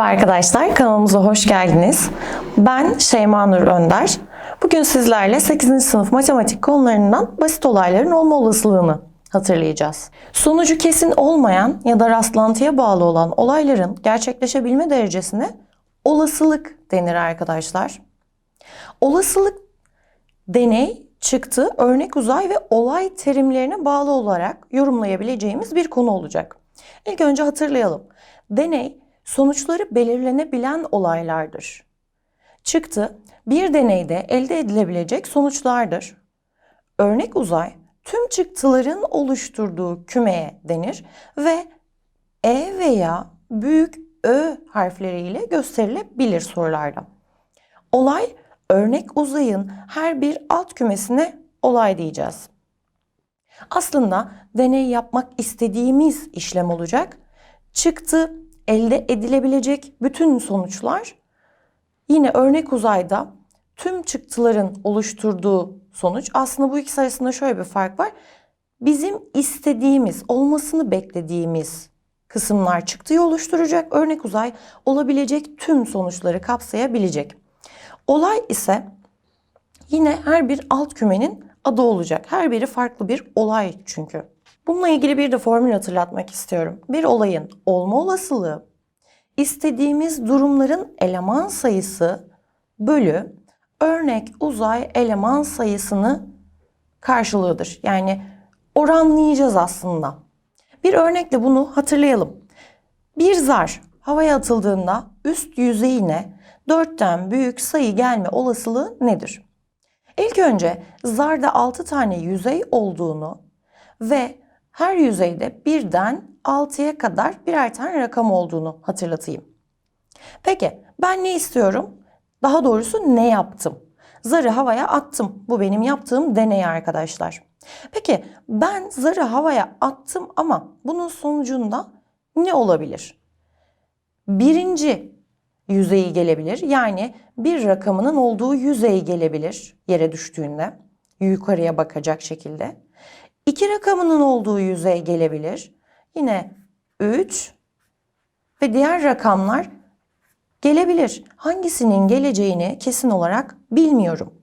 Merhaba arkadaşlar, kanalımıza hoş geldiniz. Ben Şeyma Nur Önder. Bugün sizlerle 8. sınıf matematik konularından basit olayların olma olasılığını hatırlayacağız. Sonucu kesin olmayan ya da rastlantıya bağlı olan olayların gerçekleşebilme derecesine olasılık denir arkadaşlar. Olasılık deney, çıktı, örnek uzay ve olay terimlerine bağlı olarak yorumlayabileceğimiz bir konu olacak. İlk önce hatırlayalım. Deney sonuçları belirlenebilen olaylardır. Çıktı bir deneyde elde edilebilecek sonuçlardır. Örnek uzay tüm çıktıların oluşturduğu kümeye denir ve E veya büyük Ö harfleriyle gösterilebilir sorularda. Olay örnek uzayın her bir alt kümesine olay diyeceğiz. Aslında deney yapmak istediğimiz işlem olacak. Çıktı elde edilebilecek bütün sonuçlar yine örnek uzayda tüm çıktıların oluşturduğu sonuç. Aslında bu ikisi arasında şöyle bir fark var. Bizim istediğimiz, olmasını beklediğimiz kısımlar çıktıyı oluşturacak. Örnek uzay olabilecek tüm sonuçları kapsayabilecek. Olay ise yine her bir alt kümenin adı olacak. Her biri farklı bir olay çünkü. Bununla ilgili bir de formül hatırlatmak istiyorum. Bir olayın olma olasılığı istediğimiz durumların eleman sayısı bölü örnek uzay eleman sayısını karşılığıdır. Yani oranlayacağız aslında. Bir örnekle bunu hatırlayalım. Bir zar havaya atıldığında üst yüzeyine 4'ten büyük sayı gelme olasılığı nedir? İlk önce zarda 6 tane yüzey olduğunu ve her yüzeyde birden 6'ya kadar birer tane rakam olduğunu hatırlatayım. Peki ben ne istiyorum? Daha doğrusu ne yaptım? Zarı havaya attım. Bu benim yaptığım deney arkadaşlar. Peki ben zarı havaya attım ama bunun sonucunda ne olabilir? Birinci yüzeyi gelebilir. Yani bir rakamının olduğu yüzey gelebilir yere düştüğünde. Yukarıya bakacak şekilde. İki rakamının olduğu yüzey gelebilir. Yine 3 ve diğer rakamlar gelebilir. Hangisinin geleceğini kesin olarak bilmiyorum.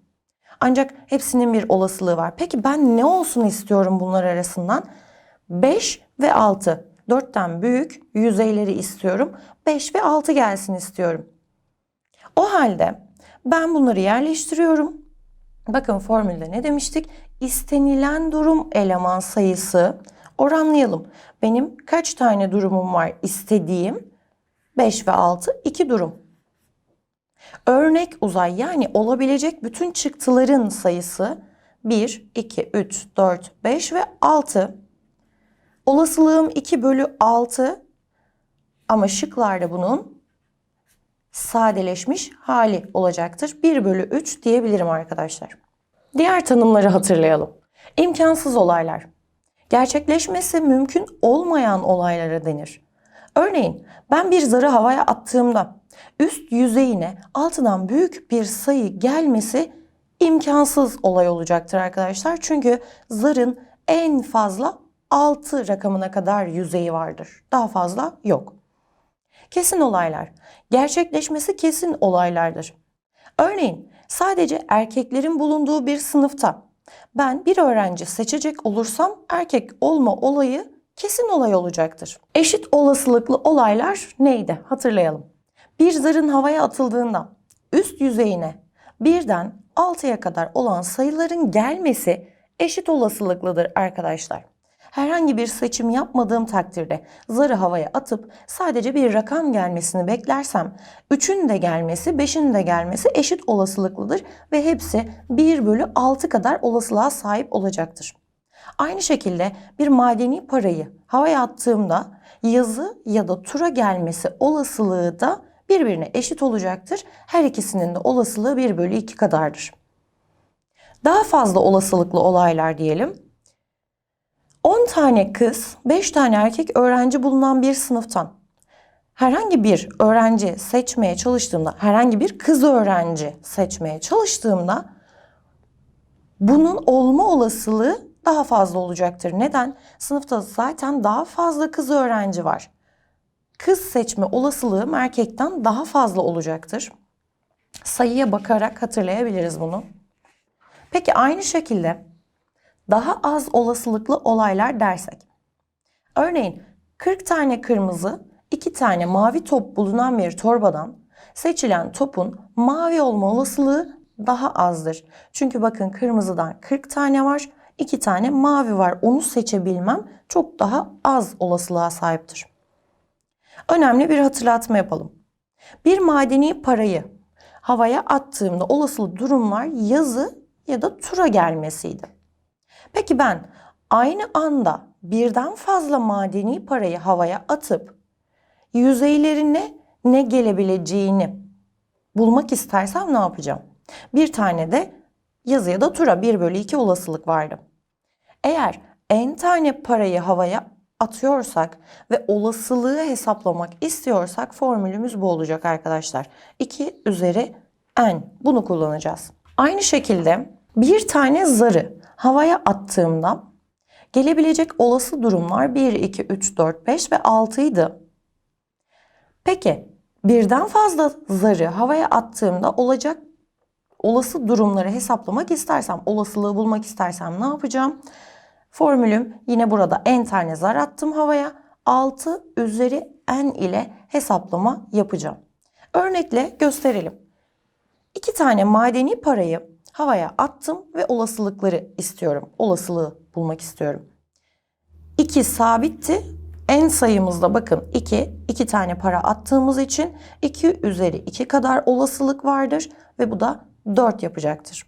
Ancak hepsinin bir olasılığı var. Peki ben ne olsun istiyorum bunlar arasından? 5 ve 6. 4'ten büyük yüzeyleri istiyorum. 5 ve 6 gelsin istiyorum. O halde ben bunları yerleştiriyorum. Bakın formülde ne demiştik? İstenilen durum eleman sayısı oranlayalım. Benim kaç tane durumum var istediğim? 5 ve 6 2 durum. Örnek uzay yani olabilecek bütün çıktıların sayısı 1, 2, 3, 4, 5 ve 6. Olasılığım 2 bölü 6 ama şıklarda bunun sadeleşmiş hali olacaktır. 1 bölü 3 diyebilirim arkadaşlar. Diğer tanımları hatırlayalım. İmkansız olaylar. Gerçekleşmesi mümkün olmayan olaylara denir. Örneğin ben bir zarı havaya attığımda üst yüzeyine altından büyük bir sayı gelmesi imkansız olay olacaktır arkadaşlar. Çünkü zarın en fazla 6 rakamına kadar yüzeyi vardır. Daha fazla yok. Kesin olaylar. Gerçekleşmesi kesin olaylardır. Örneğin sadece erkeklerin bulunduğu bir sınıfta ben bir öğrenci seçecek olursam erkek olma olayı kesin olay olacaktır. Eşit olasılıklı olaylar neydi? Hatırlayalım. Bir zarın havaya atıldığında üst yüzeyine birden 6'ya kadar olan sayıların gelmesi eşit olasılıklıdır arkadaşlar herhangi bir seçim yapmadığım takdirde zarı havaya atıp sadece bir rakam gelmesini beklersem 3'ün de gelmesi 5'in de gelmesi eşit olasılıklıdır ve hepsi 1 bölü 6 kadar olasılığa sahip olacaktır. Aynı şekilde bir madeni parayı havaya attığımda yazı ya da tura gelmesi olasılığı da birbirine eşit olacaktır. Her ikisinin de olasılığı 1 bölü 2 kadardır. Daha fazla olasılıklı olaylar diyelim. 10 tane kız, 5 tane erkek öğrenci bulunan bir sınıftan herhangi bir öğrenci seçmeye çalıştığımda, herhangi bir kız öğrenci seçmeye çalıştığımda bunun olma olasılığı daha fazla olacaktır. Neden? Sınıfta zaten daha fazla kız öğrenci var. kız seçme olasılığım erkekten daha fazla olacaktır. Sayıya bakarak hatırlayabiliriz bunu. Peki aynı şekilde daha az olasılıklı olaylar dersek. Örneğin 40 tane kırmızı, 2 tane mavi top bulunan bir torbadan seçilen topun mavi olma olasılığı daha azdır. Çünkü bakın kırmızıdan 40 tane var, 2 tane mavi var. Onu seçebilmem çok daha az olasılığa sahiptir. Önemli bir hatırlatma yapalım. Bir madeni parayı havaya attığımda olasılık durumlar yazı ya da tura gelmesiydi. Peki ben aynı anda birden fazla madeni parayı havaya atıp yüzeylerine ne gelebileceğini bulmak istersem ne yapacağım? Bir tane de yazı ya da tura 1 bölü 2 olasılık vardı. Eğer en tane parayı havaya atıyorsak ve olasılığı hesaplamak istiyorsak formülümüz bu olacak arkadaşlar. 2 üzeri n bunu kullanacağız. Aynı şekilde bir tane zarı havaya attığımda gelebilecek olası durumlar 1, 2, 3, 4, 5 ve 6 idi. Peki birden fazla zarı havaya attığımda olacak olası durumları hesaplamak istersem, olasılığı bulmak istersem ne yapacağım? Formülüm yine burada n tane zar attım havaya. 6 üzeri n ile hesaplama yapacağım. Örnekle gösterelim. İki tane madeni parayı havaya attım ve olasılıkları istiyorum. Olasılığı bulmak istiyorum. 2 sabitti. En sayımızda bakın 2, 2 tane para attığımız için 2 üzeri 2 kadar olasılık vardır ve bu da 4 yapacaktır.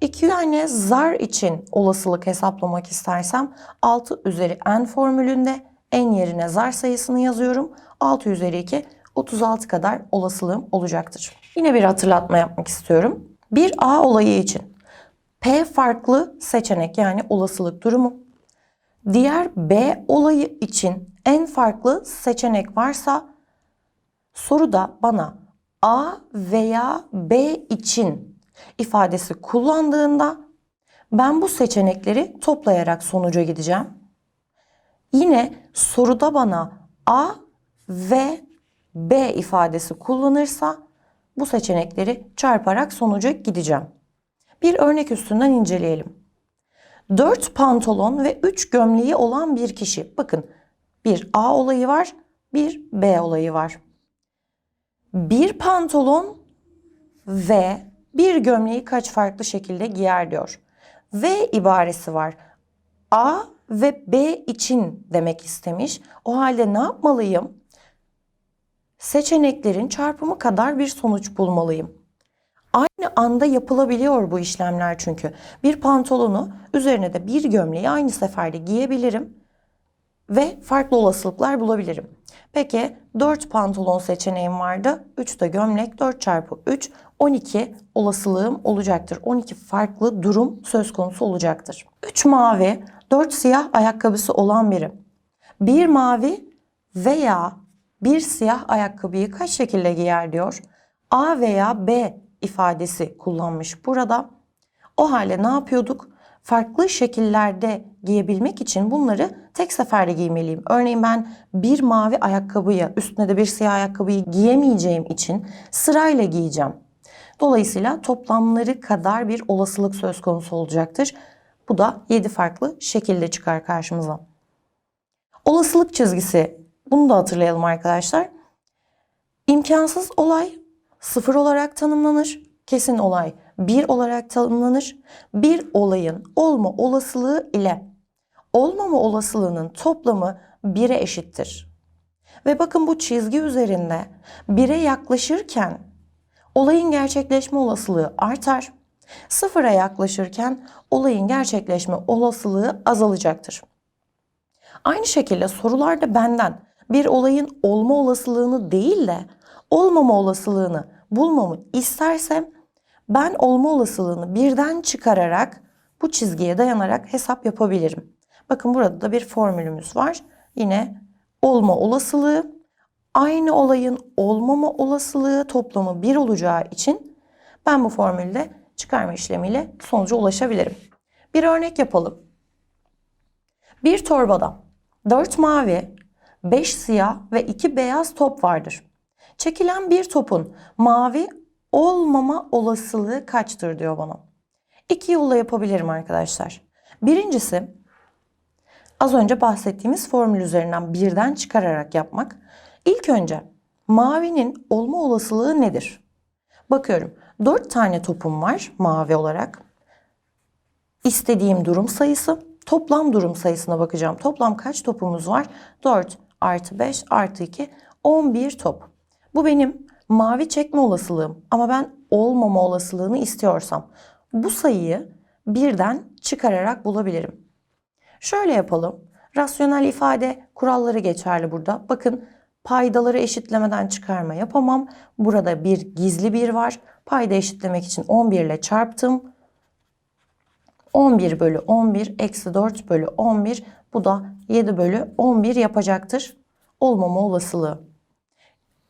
2 tane zar için olasılık hesaplamak istersem 6 üzeri n formülünde n yerine zar sayısını yazıyorum. 6 üzeri 2 36 kadar olasılığım olacaktır. Yine bir hatırlatma yapmak istiyorum. Bir A olayı için P farklı seçenek yani olasılık durumu. Diğer B olayı için en farklı seçenek varsa soruda bana A veya B için ifadesi kullandığında ben bu seçenekleri toplayarak sonuca gideceğim. Yine soruda bana A ve B ifadesi kullanırsa bu seçenekleri çarparak sonuca gideceğim. Bir örnek üstünden inceleyelim. 4 pantolon ve 3 gömleği olan bir kişi. Bakın bir A olayı var, bir B olayı var. Bir pantolon ve bir gömleği kaç farklı şekilde giyer diyor. V ibaresi var. A ve B için demek istemiş. O halde ne yapmalıyım? Seçeneklerin çarpımı kadar bir sonuç bulmalıyım. Aynı anda yapılabiliyor bu işlemler çünkü. Bir pantolonu üzerine de bir gömleği aynı seferde giyebilirim ve farklı olasılıklar bulabilirim. Peki 4 pantolon seçeneğim vardı. 3 de gömlek 4 çarpı 3 12 olasılığım olacaktır. 12 farklı durum söz konusu olacaktır. 3 mavi 4 siyah ayakkabısı olan biri. Bir mavi veya bir siyah ayakkabıyı kaç şekilde giyer diyor. A veya B ifadesi kullanmış burada. O halde ne yapıyorduk? Farklı şekillerde giyebilmek için bunları tek seferde giymeliyim. Örneğin ben bir mavi ayakkabıyı üstüne de bir siyah ayakkabıyı giyemeyeceğim için sırayla giyeceğim. Dolayısıyla toplamları kadar bir olasılık söz konusu olacaktır. Bu da 7 farklı şekilde çıkar karşımıza. Olasılık çizgisi bunu da hatırlayalım arkadaşlar. İmkansız olay sıfır olarak tanımlanır. Kesin olay bir olarak tanımlanır. Bir olayın olma olasılığı ile olmama olasılığının toplamı 1'e eşittir. Ve bakın bu çizgi üzerinde 1'e yaklaşırken olayın gerçekleşme olasılığı artar. Sıfıra yaklaşırken olayın gerçekleşme olasılığı azalacaktır. Aynı şekilde sorularda benden bir olayın olma olasılığını değil de olmama olasılığını bulmamı istersem ben olma olasılığını birden çıkararak bu çizgiye dayanarak hesap yapabilirim. Bakın burada da bir formülümüz var. Yine olma olasılığı aynı olayın olmama olasılığı toplamı 1 olacağı için ben bu formülde çıkarma işlemiyle sonuca ulaşabilirim. Bir örnek yapalım. Bir torbada 4 mavi, 5 siyah ve 2 beyaz top vardır. Çekilen bir topun mavi olmama olasılığı kaçtır diyor bana. İki yolla yapabilirim arkadaşlar. Birincisi az önce bahsettiğimiz formül üzerinden birden çıkararak yapmak. İlk önce mavinin olma olasılığı nedir? Bakıyorum 4 tane topum var mavi olarak. İstediğim durum sayısı toplam durum sayısına bakacağım. Toplam kaç topumuz var? 4 artı 5 artı 2 11 top. Bu benim mavi çekme olasılığım ama ben olmama olasılığını istiyorsam bu sayıyı birden çıkararak bulabilirim. Şöyle yapalım. Rasyonel ifade kuralları geçerli burada. Bakın paydaları eşitlemeden çıkarma yapamam. Burada bir gizli bir var. Payda eşitlemek için 11 ile çarptım. 11 bölü 11 eksi 4 bölü 11 bu da 7 bölü 11 yapacaktır. Olmama olasılığı.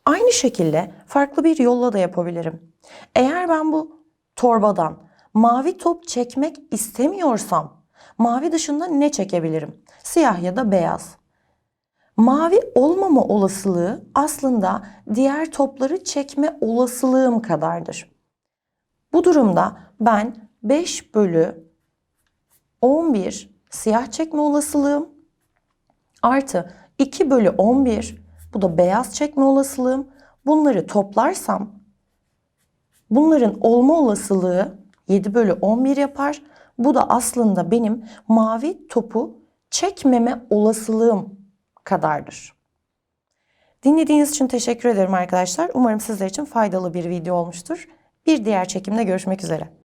Aynı şekilde farklı bir yolla da yapabilirim. Eğer ben bu torbadan mavi top çekmek istemiyorsam mavi dışında ne çekebilirim? Siyah ya da beyaz. Mavi olmama olasılığı aslında diğer topları çekme olasılığım kadardır. Bu durumda ben 5 bölü 11 siyah çekme olasılığım artı 2 bölü 11 bu da beyaz çekme olasılığım. Bunları toplarsam bunların olma olasılığı 7 bölü 11 yapar. Bu da aslında benim mavi topu çekmeme olasılığım kadardır. Dinlediğiniz için teşekkür ederim arkadaşlar. Umarım sizler için faydalı bir video olmuştur. Bir diğer çekimde görüşmek üzere.